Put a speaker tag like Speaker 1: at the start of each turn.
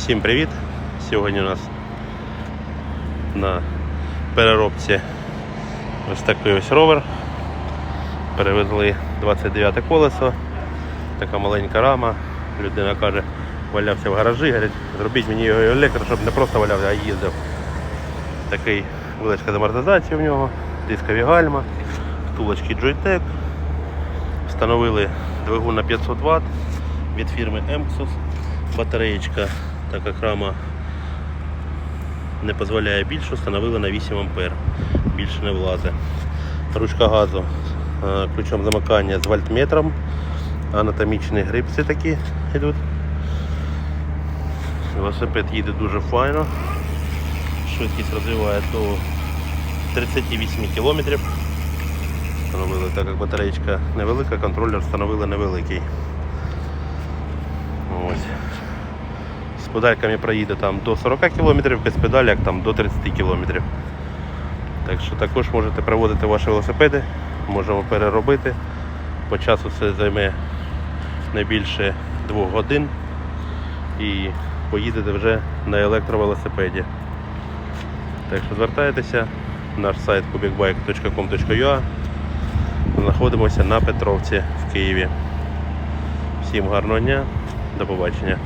Speaker 1: Всім привіт! Сьогодні у нас на переробці ось такий ось ровер. Перевезли 29 колесо, така маленька рама. Людина каже, валявся в гаражі, говорить, зробіть мені його електро, щоб не просто валявся, а їздив. Такий величка з амортизації в нього, дискові гальма, втулочки Joytech. Встановили двигун на 500 Вт від фірми Emxus. Батареєчка, так як рама не дозволяє більше, встановили на 8 А. Більше не влазить. Ручка газу е, ключом замикання з вольтметром. Анатомічні грибці такі йдуть. Велосипед їде дуже файно. Швидкість розвиває до 38 км. Встановили, так як батареєчка невелика, контролер встановили невеликий. Ось. З педальками проїде там до 40 км, без педаляк там до 30 км. Так що також можете проводити ваші велосипеди, можемо переробити. По часу це займе не більше 2 годин і поїдете вже на електровелосипеді. Так що звертайтеся, наш сайт kubikbike.com.ua Знаходимося на Петровці в Києві. Всім гарного дня, до побачення.